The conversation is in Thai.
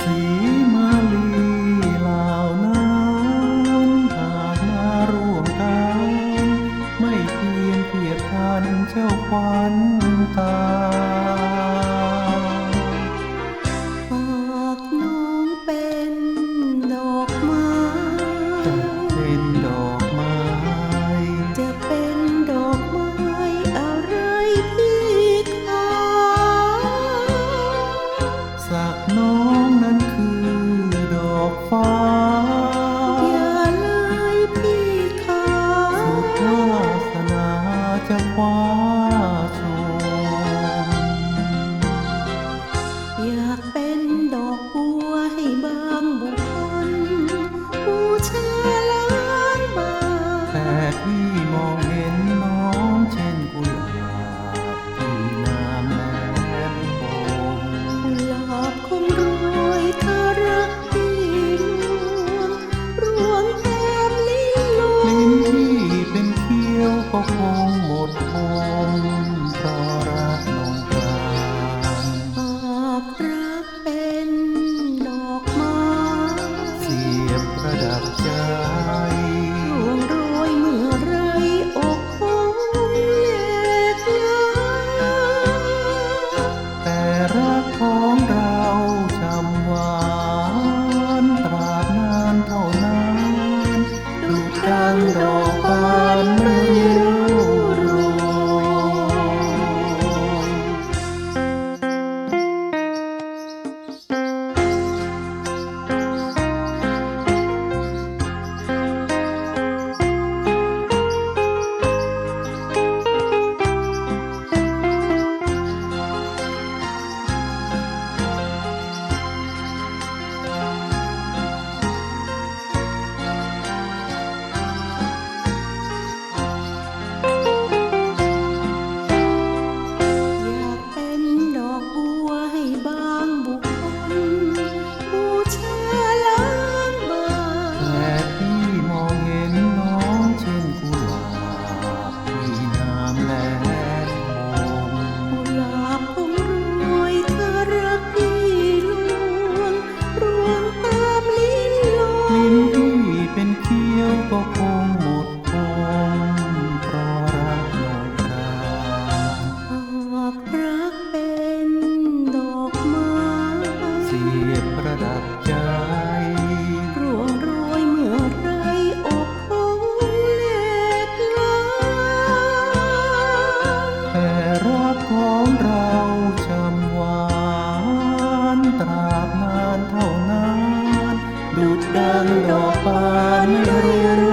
สีมาลีเหล่านั้นหากมาร่วมกันไม่เพียงเกียรติทันเจ้าควันตาฝากน้องเป็นดอกไม้ จะเป็นดอกไม้ จะเป็นดอกไม้อะไรพี่คะสักน้อง ฟ้าอย่าเลยพี่คะสุดวาสนาจะคว้าชมอยากเป็นดอกบัวให้บางบุคคลบูชาล้างบาแต่พี่มองเห็นน้องเช่นกุหลาบ 찬송 รักเป็นดอกไม้เสียประดับใจร่วงโรยเมื่อไรอกของเล็กล้าแต่รักของเราจำวานตราบนานเท่านานดุดดังดอกบานไม่รู้